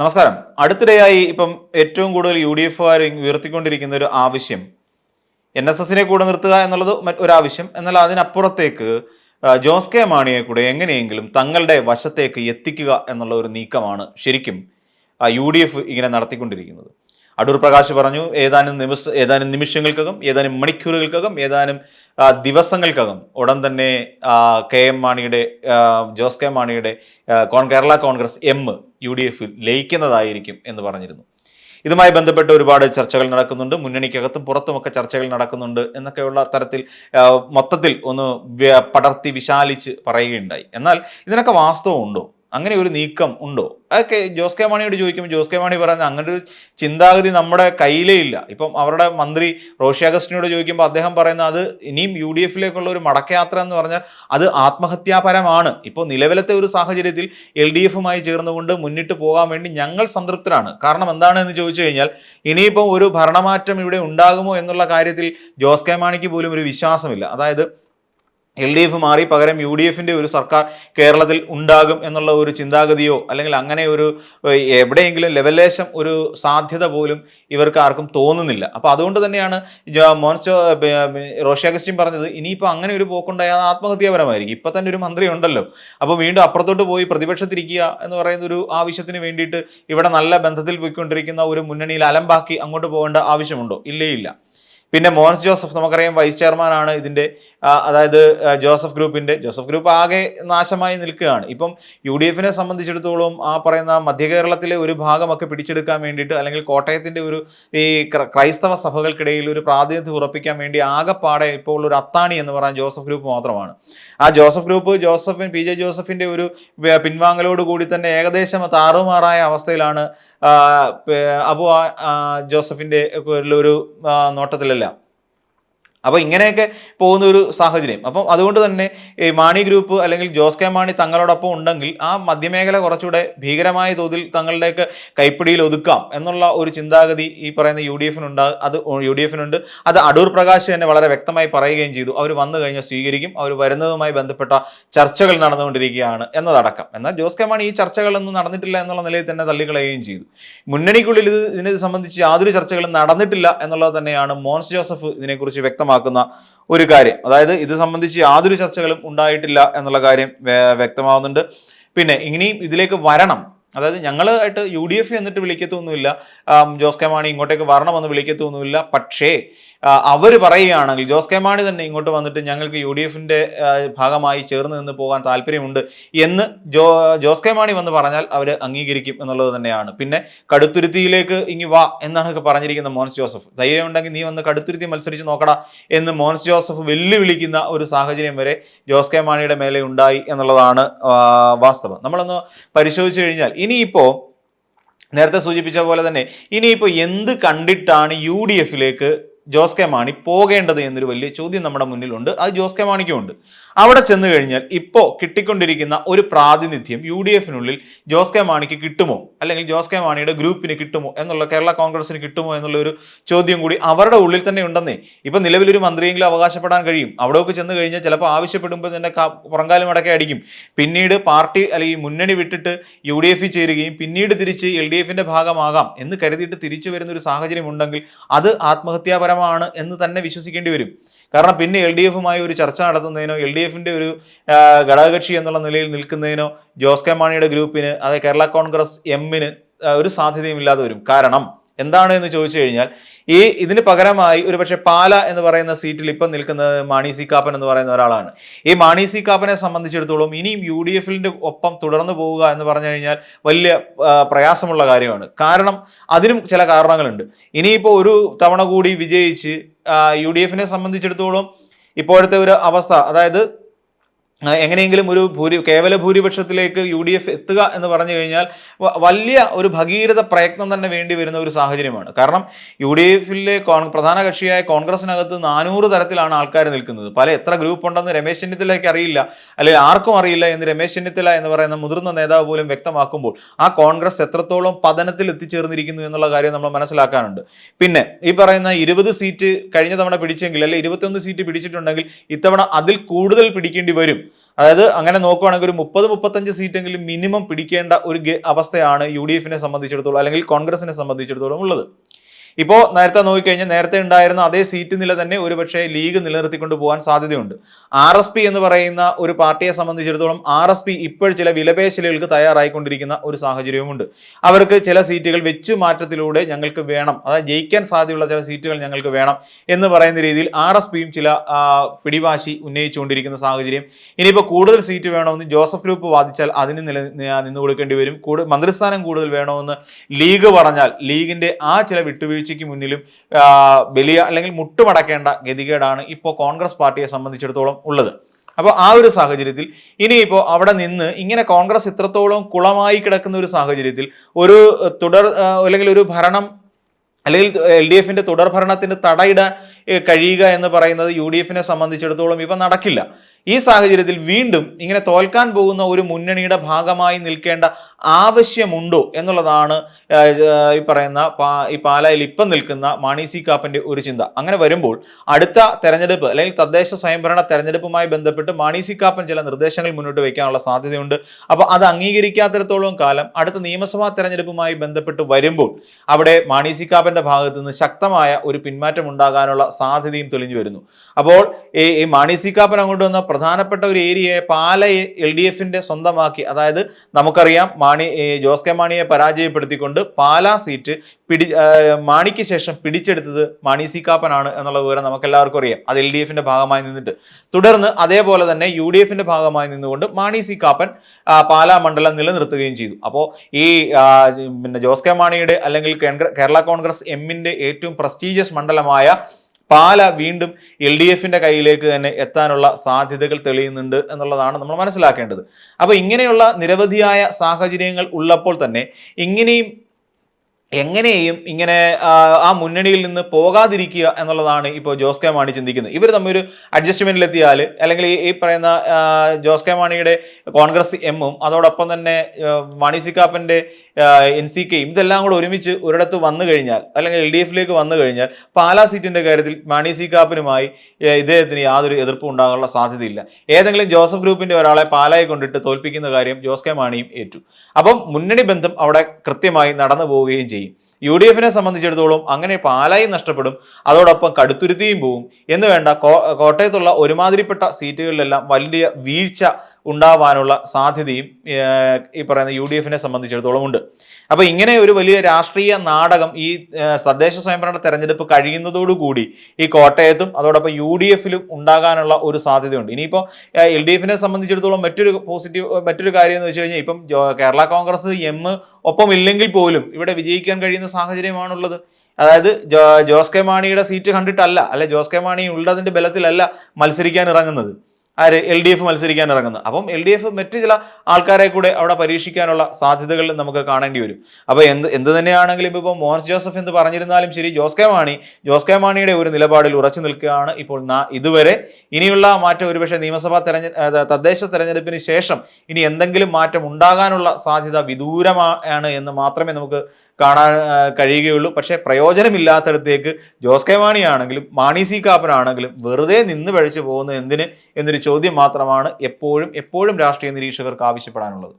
നമസ്കാരം. അടുത്തിടെയായി ഇപ്പം ഏറ്റവും കൂടുതൽ യു ഡി എഫുകാർ ഉയർത്തിക്കൊണ്ടിരിക്കുന്ന ഒരു ആവശ്യം എൻ എസ് എസിനെ കൂടെ നിർത്തുക എന്നുള്ളത് ഒരാവശ്യം. എന്നാൽ അതിനപ്പുറത്തേക്ക് ജോസ് കെ മാണിയെ കൂടെ എങ്ങനെയെങ്കിലും തങ്ങളുടെ വശത്തേക്ക് എത്തിക്കുക എന്നുള്ള ഒരു നീക്കമാണ് ശരിക്കും യു ഡി എഫ് ഇങ്ങനെ നടത്തിക്കൊണ്ടിരിക്കുന്നത്. അടൂർ പ്രകാശ് പറഞ്ഞു ഏതാനും നിമിഷ ഏതാനും നിമിഷങ്ങൾക്കകം ഏതാനും മണിക്കൂറുകൾക്കകം ഏതാനും ദിവസങ്ങൾക്കകം ഉടൻ തന്നെ കെ എം മാണിയുടെ ജോസ് കെ മാണിയുടെ കോൺ Kerala Congress M U D എഫിൽ ലയിക്കുന്നതായിരിക്കും എന്ന് പറഞ്ഞിരുന്നു. ഇതുമായി ബന്ധപ്പെട്ട് ഒരുപാട് ചർച്ചകൾ നടക്കുന്നുണ്ട്. മുന്നണിക്കകത്തും പുറത്തുമൊക്കെ ചർച്ചകൾ നടക്കുന്നുണ്ട് എന്നൊക്കെയുള്ള തരത്തിൽ മൊത്തത്തിൽ ഒന്ന് പടർത്തി വിശാലിച്ച് പറയുകയുണ്ടായി. എന്നാൽ ഇതിനൊക്കെ വാസ്തവം ഉണ്ടോ അങ്ങനെ ഒരു നീക്കം ഉണ്ടോ? അതൊക്കെ ജോസ് കെ മാണിയോട് ചോദിക്കുമ്പോൾ ജോസ് കെ മാണി പറയുന്നത് അങ്ങനെ ഒരു ചിന്താഗതി നമ്മുടെ കയ്യിലേ ഇല്ല. ഇപ്പം അവരുടെ മന്ത്രി റോഷി അഗസ്റ്റിനോട് ചോദിക്കുമ്പോൾ അദ്ദേഹം പറയുന്നത് അത് ഇനിയും യു ഡി എഫിലേക്കുള്ള ഒരു മടക്കയാത്ര എന്ന് പറഞ്ഞാൽ അത് ആത്മഹത്യാപരമാണ്. ഇപ്പോൾ നിലവിലത്തെ ഒരു സാഹചര്യത്തിൽ എൽ ഡി എഫുമായി ചേർന്നുകൊണ്ട് മുന്നിട്ട് പോകാൻ വേണ്ടി ഞങ്ങൾ സംതൃപ്തരാണ്. കാരണം എന്താണെന്ന് ചോദിച്ചു കഴിഞ്ഞാൽ ഇനിയിപ്പോൾ ഒരു ഭരണമാറ്റം ഇവിടെ ഉണ്ടാകുമോ എന്നുള്ള കാര്യത്തിൽ ജോസ് കെ മാണിക്ക് പോലും ഒരു വിശ്വാസമില്ല. അതായത് എൽ ഡി എഫ് മാറി പകരം യു ഡി എഫിന്റെ ഒരു സർക്കാർ കേരളത്തിൽ ഉണ്ടാകും എന്നുള്ള ഒരു ചിന്താഗതിയോ അല്ലെങ്കിൽ അങ്ങനെ ഒരു എവിടെയെങ്കിലും ലെവലേശം ഒരു സാധ്യത പോലും ഇവർക്ക് ആർക്കും തോന്നുന്നില്ല. അപ്പോൾ അതുകൊണ്ട് തന്നെയാണ് മോൻസ് റോഷി അഗസ്റ്റിൻ പറഞ്ഞത് ഇനിയിപ്പോൾ അങ്ങനെ ഒരു പോക്കുണ്ടായാൽ ആത്മഹത്യാപരമായിരിക്കും. ഇപ്പം തന്നെ ഒരു മന്ത്രി ഉണ്ടല്ലോ. അപ്പോൾ വീണ്ടും അപ്പുറത്തോട്ട് പോയി പ്രതിപക്ഷത്തിരിക്കുക എന്ന് പറയുന്ന ഒരു ആവശ്യത്തിന് വേണ്ടിയിട്ട് ഇവിടെ നല്ല ബന്ധത്തിൽ പോയിക്കൊണ്ടിരിക്കുന്ന ഒരു മുന്നണിയിൽ അലമ്പാക്കി അങ്ങോട്ട് പോകേണ്ട ആവശ്യമുണ്ടോ? ഇല്ലേ ഇല്ല പിന്നെ മോൻസ് ജോസഫ് നമുക്കറിയാം വൈസ് ചെയർമാനാണ് ഇതിന്റെ ആ, അതായത് ജോസഫ് ഗ്രൂപ്പിന്റെ ജോസഫ് ഗ്രൂപ്പ് ആകെ നാശമായി നിൽക്കുകയാണ്. ഇപ്പം യു ഡി എഫിനെ സംബന്ധിച്ചിടത്തോളം ആ പറയുന്ന മധ്യ കേരളത്തിലെ ഒരു ഭാഗമൊക്കെ പിടിച്ചെടുക്കാൻ വേണ്ടിയിട്ട് അല്ലെങ്കിൽ കോട്ടയത്തിന്റെ ഒരു ഈ ക്രൈസ്തവ സഭകൾക്കിടയിൽ ഒരു പ്രാതിനിധ്യം ഉറപ്പിക്കാൻ വേണ്ടി ആകെപ്പാടെ ഇപ്പോൾ ഒരു അത്താണി എന്ന് പറയാൻ ജോസഫ് ഗ്രൂപ്പ് മാത്രമാണ്. ആ ജോസഫ് ഗ്രൂപ്പ് ജോസഫിൻ പി ജെ ജോസഫിന്റെ ഒരു പിൻവാങ്ങലോട് കൂടി തന്നെ ഏകദേശം താറുമാറായ അവസ്ഥയിലാണ് ആ, ജോസഫിന്റെ ഒരു നോട്ടത്തിലെല്ലാം. അപ്പോൾ ഇങ്ങനെയൊക്കെ പോകുന്ന ഒരു സാഹചര്യം. അപ്പം അതുകൊണ്ട് തന്നെ ഈ മാണി ഗ്രൂപ്പ് അല്ലെങ്കിൽ ജോസ് കെ മാണി തങ്ങളോടൊപ്പം ഉണ്ടെങ്കിൽ ആ മധ്യമേഖല കുറച്ചുകൂടെ ഭീകരമായ തോതിൽ തങ്ങളുടെയൊക്കെ കൈപ്പിടിയിൽ ഒതുക്കാം എന്നുള്ള ഒരു ചിന്താഗതി ഈ പറയുന്ന യു ഡി എഫിനുണ്ട് അത് യു ഡി എഫിനുണ്ട്. അത് അടൂർ പ്രകാശ് തന്നെ വളരെ വ്യക്തമായി പറയുകയും ചെയ്തു. അവർ വന്നു കഴിഞ്ഞാൽ സ്വീകരിക്കും. അവർ വരുന്നതുമായി ബന്ധപ്പെട്ട ചർച്ചകൾ നടന്നുകൊണ്ടിരിക്കുകയാണ് എന്നതടക്കം. എന്നാൽ ജോസ് കെ മാണി ഈ ചർച്ചകളൊന്നും നടന്നിട്ടില്ല എന്നുള്ള നിലയിൽ തന്നെ തള്ളിക്കളയുകയും ചെയ്തു. മുന്നണിക്കുള്ളിൽ ഇത് ഇതിനെ സംബന്ധിച്ച് യാതൊരു ചർച്ചകളും നടന്നിട്ടില്ല എന്നുള്ളത് തന്നെയാണ് മോൻസ് ജോസഫ് ഇതിനെക്കുറിച്ച് വ്യക്തമാക്കുന്ന ഒരു കാര്യം. അതായത് ഇത് സംബന്ധിച്ച് യാതൊരു ചർച്ചകളും ഉണ്ടായിട്ടില്ല എന്നുള്ള കാര്യം വ്യക്തമാവുന്നുണ്ട്. പിന്നെ ഇനിയും ഇതിലേക്ക് വരണം. അതായത് ഞങ്ങളായിട്ട് യു ഡി എഫ് എന്നിട്ട് വിളിക്കത്തൊന്നുമില്ല. ജോസ് കെ മാണി ഇങ്ങോട്ടേക്ക് വരണമെന്ന് വിളിക്കത്തൊന്നുമില്ല. പക്ഷേ അവർ പറയുകയാണെങ്കിൽ ജോസ് കെ മാണി തന്നെ ഇങ്ങോട്ട് വന്നിട്ട് ഞങ്ങൾക്ക് യു ഡി എഫിന്റെ ഭാഗമായി ചേർന്ന് നിന്ന് പോകാൻ താല്പര്യമുണ്ട് എന്ന് ജോ ജോസ് കെ മാണി വന്ന് പറഞ്ഞാൽ അവർ അംഗീകരിക്കും എന്നുള്ളത് തന്നെയാണ്. പിന്നെ കടുത്തുരുത്തിയിലേക്ക് ഇങ്ങി വാ എന്നാണ് പറഞ്ഞിരിക്കുന്നത് മോൻസ് ജോസഫ്. ധൈര്യമുണ്ടെങ്കിൽ നീ വന്ന് കടുത്തുരുത്തി മത്സരിച്ച് നോക്കടാ എന്ന് മോൻസ് ജോസഫ് വെല്ലുവിളിക്കുന്ന ഒരു സാഹചര്യം വരെ ജോസ് കെ മാണിയുടെ മേലെ ഉണ്ടായി എന്നുള്ളതാണ് വാസ്തവം. നമ്മളൊന്ന് പരിശോധിച്ചു കഴിഞ്ഞാൽ ഇനിയിപ്പോ നേരത്തെ സൂചിപ്പിച്ച പോലെ തന്നെ ഇനിയിപ്പോൾ എന്ത് കണ്ടിട്ടാണ് യു ഡി എഫിലേക്ക് ജോസ് കെ മാണി പോകേണ്ടത് എന്നൊരു വലിയ ചോദ്യം നമ്മുടെ മുന്നിലുണ്ട്. അത് ജോസ് കെ മാണിക്കും ഉണ്ട്. അവിടെ ചെന്ന് കഴിഞ്ഞാൽ ഇപ്പോൾ കിട്ടിക്കൊണ്ടിരിക്കുന്ന ഒരു പ്രാതിനിധ്യം യു ഡി എഫിനുള്ളിൽ ജോസ് കെ മാണിക്ക് കിട്ടുമോ? അല്ലെങ്കിൽ ജോസ് കെ മാണിയുടെ ഗ്രൂപ്പിന് കിട്ടുമോ? എന്നുള്ള കേരള കോൺഗ്രസിന് കിട്ടുമോ എന്നുള്ള ഒരു ചോദ്യം കൂടി അവരുടെ ഉള്ളിൽ തന്നെ ഉണ്ടെന്നേ. ഇപ്പം നിലവിലൊരു മന്ത്രിയെങ്കിലും അവകാശപ്പെടാൻ കഴിയും. അവിടെയൊക്കെ ചെന്ന് കഴിഞ്ഞാൽ ചിലപ്പോൾ ആവശ്യപ്പെടുമ്പോൾ തന്നെ പുറങ്കാലം അടക്കെ അടിക്കും. പിന്നീട് പാർട്ടി അല്ലെങ്കിൽ മുന്നണി വിട്ടിട്ട് യു ഡി എഫിൽ ചേരുകയും പിന്നീട് തിരിച്ച് എൽ ഡി എഫിന്റെ ഭാഗമാകാം എന്ന് കരുതിയിട്ട് തിരിച്ചു വരുന്ന ഒരു സാഹചര്യം ഉണ്ടെങ്കിൽ അത് ആത്മഹത്യാപരമാണ് എന്ന് തന്നെ വിശ്വസിക്കേണ്ടി വരും. കാരണം പിന്നെ എൽ ഡി എഫുമായി ഒരു ചർച്ച നടത്തുന്നതിനോ എൽ ഡി എഫിന്റെ ഒരു ഘടകകക്ഷി എന്നുള്ള നിലയിൽ നിൽക്കുന്നതിനോ ജോസ് കെ മാണിയുടെ ഗ്രൂപ്പിന് അതായത് കേരള കോൺഗ്രസ് എമ്മിന് ഒരു സാധ്യതയും ഇല്ലാതെ വരും. കാരണം എന്താണ് എന്ന് ചോദിച്ചു കഴിഞ്ഞാൽ ഈ ഇതിന് പകരമായി ഒരു പക്ഷേ പാല എന്ന് പറയുന്ന സീറ്റിൽ ഇപ്പം നിൽക്കുന്നത് മാണി സി കാപ്പൻ എന്ന് പറയുന്ന ഒരാളാണ്. ഈ മാണി സി കാപ്പനെ സംബന്ധിച്ചിടത്തോളം ഇനിയും യു ഡി എഫിന്റെ ഒപ്പം തുടർന്നു പോവുക എന്ന് പറഞ്ഞു കഴിഞ്ഞാൽ വലിയ പ്രയാസമുള്ള കാര്യമാണ്. കാരണം അതിനും ചില കാരണങ്ങളുണ്ട്. ഇനിയിപ്പോൾ ഒരു തവണ കൂടി വിജയിച്ച് യു ഡി എഫിനെ സംബന്ധിച്ചിടത്തോളം ഇപ്പോഴത്തെ ഒരു അവസ്ഥ അതായത് എങ്ങനെയെങ്കിലും ഒരു ഭൂരി കേവല ഭൂരിപക്ഷത്തിലേക്ക് യു ഡി എഫ് എത്തുക എന്ന് പറഞ്ഞു കഴിഞ്ഞാൽ വലിയ ഒരു ഭഗീരഥ പ്രയത്നം തന്നെ വേണ്ടി വരുന്ന ഒരു സാഹചര്യമാണ്. കാരണം യു ഡി എഫിലെ പ്രധാന കക്ഷിയായ കോൺഗ്രസിനകത്ത് നാനൂറ് തരത്തിലാണ് ആൾക്കാർ നിൽക്കുന്നത്. പല എത്ര ഗ്രൂപ്പ് ഉണ്ടെന്ന് രമേശ് ചെന്നിത്തലയ്ക്ക് അറിയില്ല. അല്ലെങ്കിൽ ആർക്കും അറിയില്ല എന്ന് രമേശ് ചെന്നിത്തല എന്ന് പറയുന്ന മുതിർന്ന നേതാവ് പോലും വ്യക്തമാക്കുമ്പോൾ ആ കോൺഗ്രസ് എത്രത്തോളം പതനത്തിൽ എത്തിച്ചേർന്നിരിക്കുന്നു എന്നുള്ള കാര്യം നമ്മൾ മനസ്സിലാക്കാനുണ്ട്. പിന്നെ ഈ പറയുന്ന ഇരുപത് സീറ്റ് കഴിഞ്ഞ തവണ പിടിച്ചെങ്കിൽ അല്ലെ ഇരുപത്തൊന്ന് സീറ്റ് പിടിച്ചിട്ടുണ്ടെങ്കിൽ ഇത്തവണ അതിൽ കൂടുതൽ പിടിക്കേണ്ടി വരും. അതായത് അങ്ങനെ നോക്കുവാണെങ്കിൽ ഒരു മുപ്പത് മുപ്പത്തഞ്ച് സീറ്റെങ്കിലും മിനിമം പിടിക്കേണ്ട ഒരു അവസ്ഥയാണ് യു ഡി എഫിനെ സംബന്ധിച്ചിടത്തോളം അല്ലെങ്കിൽ കോൺഗ്രസിനെ സംബന്ധിച്ചിടത്തോളം ഉള്ളത്. ഇപ്പോൾ നേരത്തെ നോക്കിക്കഴിഞ്ഞാൽ നേരത്തെ ഉണ്ടായിരുന്ന അതേ സീറ്റ് നില തന്നെ ഒരുപക്ഷെ ലീഗ് നിലനിർത്തിക്കൊണ്ട് പോകാൻ സാധ്യതയുണ്ട്. ആർ എസ് പി എന്ന് പറയുന്ന ഒരു പാർട്ടിയെ സംബന്ധിച്ചിടത്തോളം ആർ എസ് പി ഇപ്പോൾ ചില വിലപേശലുകൾക്ക് തയ്യാറായിക്കൊണ്ടിരിക്കുന്ന ഒരു സാഹചര്യവുമുണ്ട്. അവർക്ക് ചില സീറ്റുകൾ വെച്ചു മാറ്റത്തിലൂടെ ഞങ്ങൾക്ക് വേണം അതായത് ജയിക്കാൻ സാധ്യതയുള്ള ചില സീറ്റുകൾ ഞങ്ങൾക്ക് വേണം എന്ന് പറയുന്ന രീതിയിൽ ആർ എസ് പിയും ചില പിടിവാശി ഉന്നയിച്ചുകൊണ്ടിരിക്കുന്ന സാഹചര്യം. ഇനിയിപ്പോൾ കൂടുതൽ സീറ്റ് വേണമെന്ന് ജോസഫ് ഗ്രൂപ്പ് വാദിച്ചാൽ അതിന് നില നിന്ന് കൊടുക്കേണ്ടി വരും. കൂടുതൽ മന്ത്രിസ്ഥാനം കൂടുതൽ വേണമെന്ന് ലീഗ് പറഞ്ഞാൽ ലീഗിന്റെ ആ ചില വിട്ടുവീഴ്ചയ്ക്ക് മുന്നിലും ബലിയ അല്ലെങ്കിൽ മുട്ടുമടക്കേണ്ട ഗതികേടാണ് ഇപ്പോൾ കോൺഗ്രസ് പാർട്ടിയെ സംബന്ധിച്ചിടത്തോളം ഉള്ളത്. അപ്പോൾ ആ ഒരു സാഹചര്യത്തിൽ ഇനിയിപ്പോൾ അവിടെ നിന്ന് ഇങ്ങനെ കോൺഗ്രസ് ഇത്രത്തോളം കുളമായി കിടക്കുന്ന ഒരു സാഹചര്യത്തിൽ ഒരു തുടർ അല്ലെങ്കിൽ ഒരു ഭരണം അല്ലെങ്കിൽ എൽ ഡി എഫിന്റെ തുടർ ഭരണത്തിന് തടയിടാൻ കഴിയുക എന്ന് പറയുന്നത് യു ഡി എഫിനെ സംബന്ധിച്ചിടത്തോളം ഇപ്പം നടക്കില്ല. ഈ സാഹചര്യത്തിൽ വീണ്ടും ഇങ്ങനെ തോൽക്കാൻ പോകുന്ന ഒരു മുന്നണിയുടെ ഭാഗമായി നിൽക്കേണ്ട ആവശ്യമുണ്ടോ എന്നുള്ളതാണ് ഈ പറയുന്ന ഈ പാലായിൽ ഇപ്പം നിൽക്കുന്ന മാണി സി കാപ്പന്റെ ഒരു ചിന്ത. അങ്ങനെ വരുമ്പോൾ അടുത്ത തെരഞ്ഞെടുപ്പ് അല്ലെങ്കിൽ തദ്ദേശ സ്വയംഭരണ തെരഞ്ഞെടുപ്പുമായി ബന്ധപ്പെട്ട് മാണി സി കാപ്പൻ ചില നിർദ്ദേശങ്ങൾ മുന്നോട്ട് വയ്ക്കാനുള്ള സാധ്യതയുണ്ട്. അപ്പോൾ അത് അംഗീകരിക്കാത്തിടത്തോളം കാലം അടുത്ത നിയമസഭാ തെരഞ്ഞെടുപ്പുമായി ബന്ധപ്പെട്ട് വരുമ്പോൾ അവിടെ മാണി സി കാപ്പന്റെ ഭാഗത്തു നിന്ന് ശക്തമായ ഒരു പിന്മാറ്റം ഉണ്ടാകാനുള്ള സാധ്യതയും തെളിഞ്ഞു വരുന്നു. അപ്പോൾ ഈ മാണി സി കാപ്പൻ അങ്ങോട്ട് വന്ന പ്രധാനപ്പെട്ട ഒരു ഏരിയയെ പാലയെ എൽ ഡി എഫിന്റെ സ്വന്തമാക്കി. അതായത് നമുക്കറിയാം മാണി ജോസ് കെ മാണിയെ പരാജയപ്പെടുത്തിക്കൊണ്ട് പാല സീറ്റ് പിടി മാണിക്ക് ശേഷം പിടിച്ചെടുത്തത് മാണി സി കാപ്പനാണ് എന്നുള്ള വിവരം നമുക്ക് എല്ലാവർക്കും അറിയാം. അത് എൽ ഡി എഫിന്റെ ഭാഗമായി നിന്നിട്ട്. തുടർന്ന് അതേപോലെ തന്നെ യു ഡി എഫിന്റെ ഭാഗമായി നിന്നുകൊണ്ട് മാണി സി കാപ്പൻ പാലാ മണ്ഡലം നിലനിർത്തുകയും ചെയ്തു. അപ്പോൾ ഈ പിന്നെ ജോസ് കെ മാണിയുടെ അല്ലെങ്കിൽ കേരള കോൺഗ്രസ് എമ്മിന്റെ ഏറ്റവും പ്രസ്റ്റീജിയസ് മണ്ഡലമായ പാല വീണ്ടും എൽ ഡി എഫിന്റെ കയ്യിലേക്ക് തന്നെ എത്താനുള്ള സാധ്യതകൾ തെളിയുന്നുണ്ട് എന്നുള്ളതാണ് നമ്മൾ മനസ്സിലാക്കേണ്ടത്. അപ്പോൾ ഇങ്ങനെയുള്ള നിരവധിയായ സാഹചര്യങ്ങൾ ഉള്ളപ്പോൾ തന്നെ ഇങ്ങനെയും എങ്ങനെയും ഇങ്ങനെ ആ, മുന്നണിയിൽ നിന്ന് പോകാതിരിക്കുക എന്നുള്ളതാണ് ഇപ്പോൾ ജോസ് കെ മാണി ചിന്തിക്കുന്നത്. ഇവർ തമ്മിൽ ഒരു അഡ്ജസ്റ്റ്മെന്റിലെത്തിയാൽ അല്ലെങ്കിൽ ഈ പറയുന്ന ജോസ് കെ മാണിയുടെ കോൺഗ്രസ് എമ്മും അതോടൊപ്പം തന്നെ മാണി സി കാപ്പന്റെ എൻ സി കെയും ഇതെല്ലാം കൂടെ ഒരുമിച്ച് ഒരിടത്ത് വന്നു കഴിഞ്ഞാൽ അല്ലെങ്കിൽ എൽ ഡി എഫിലേക്ക് വന്നു കഴിഞ്ഞാൽ പാലാ സീറ്റിന്റെ കാര്യത്തിൽ മാണി സി കാപ്പനുമായി ഇദ്ദേഹത്തിന് യാതൊരു എതിർപ്പും ഉണ്ടാകാനുള്ള സാധ്യതയില്ല. ഏതെങ്കിലും ജോസഫ് ഗ്രൂപ്പിന്റെ ഒരാളെ പാലായി കൊണ്ടിട്ട് തോൽപ്പിക്കുന്ന കാര്യം ജോസ് കെ മാണിയും ഏറ്റു. അപ്പം മുന്നണി ബന്ധം അവിടെ കൃത്യമായി നടന്നു പോവുകയും ചെയ്യും. യു ഡി എഫിനെ സംബന്ധിച്ചിടത്തോളം അങ്ങനെ പാലായി നഷ്ടപ്പെടും അതോടൊപ്പം കടുത്തുരുത്തിയും പോവും. എന്ന് വേണ്ട കോട്ടയത്തുള്ള ഒരുമാതിരിപ്പെട്ട സീറ്റുകളിലെല്ലാം വലിയ വീഴ്ച ഉണ്ടാവാനുള്ള സാധ്യതയും ഈ പറയുന്ന യു ഡി എഫിനെ സംബന്ധിച്ചിടത്തോളം ഉണ്ട്. അപ്പോൾ ഇങ്ങനെ ഒരു വലിയ രാഷ്ട്രീയ നാടകം ഈ തദ്ദേശ സ്വയംഭരണ തെരഞ്ഞെടുപ്പ് കഴിയുന്നതോടുകൂടി ഈ കോട്ടയത്തും അതോടൊപ്പം യു ഡി എഫിലും ഉണ്ടാകാനുള്ള ഒരു സാധ്യതയുണ്ട്. ഇനിയിപ്പോൾ എൽ ഡി എഫിനെ സംബന്ധിച്ചിടത്തോളം മറ്റൊരു പോസിറ്റീവ് മറ്റൊരു കാര്യം എന്ന് വെച്ച് കഴിഞ്ഞാൽ ഇപ്പം കേരള കോൺഗ്രസ് എം ഒപ്പം ഇല്ലെങ്കിൽ പോലും ഇവിടെ വിജയിക്കാൻ കഴിയുന്ന സാഹചര്യമാണുള്ളത്. അതായത് ജോസ് കെ മാണിയുടെ സീറ്റ് കണ്ടിട്ടല്ല അല്ലെ ജോസ് കെ മാണി ഉള്ളതിന്റെ ബലത്തിലല്ല മത്സരിക്കാൻ ഇറങ്ങുന്നത്. ആര്? എൽ ഡി എഫ് മത്സരിക്കാൻ ഇറങ്ങുന്നത്. അപ്പം എൽ ഡി എഫ് മറ്റ് ചില ആൾക്കാരെ കൂടെ അവിടെ പരീക്ഷിക്കാനുള്ള സാധ്യതകൾ നമുക്ക് കാണേണ്ടി വരും. അപ്പോൾ എന്ത് എന്ത് തന്നെയാണെങ്കിലും ഇപ്പോൾ മോഹൻ ജോസഫ് എന്ന് പറഞ്ഞിരുന്നാലും ശരി Jose K Mani Jose K മാണിയുടെ ഒരു നിലപാടിൽ ഉറച്ചു നിൽക്കുകയാണ് ഇപ്പോൾ ഇതുവരെ. ഇനിയുള്ള മാറ്റം ഒരുപക്ഷെ നിയമസഭാ തെരഞ്ഞെ തദ്ദേശ തെരഞ്ഞെടുപ്പിന് ശേഷം ഇനി എന്തെങ്കിലും മാറ്റം ഉണ്ടാകാനുള്ള സാധ്യത വിദൂരമാണ് എന്ന് മാത്രമേ നമുക്ക് കാണാൻ കഴിയുകയുള്ളൂ. പക്ഷേ പ്രയോജനമില്ലാത്തടത്തേക്ക് ജോസ് കെ മാണിയാണെങ്കിലും മാണി സി കാപ്പനാണെങ്കിലും വെറുതെ നിന്ന് പഴിച്ചു പോകുന്നത് എന്തിന് എന്നൊരു ചോദ്യം മാത്രമാണ് എപ്പോഴും എപ്പോഴും രാഷ്ട്രീയ നിരീക്ഷകർക്ക് ആവശ്യപ്പെടാനുള്ളത്.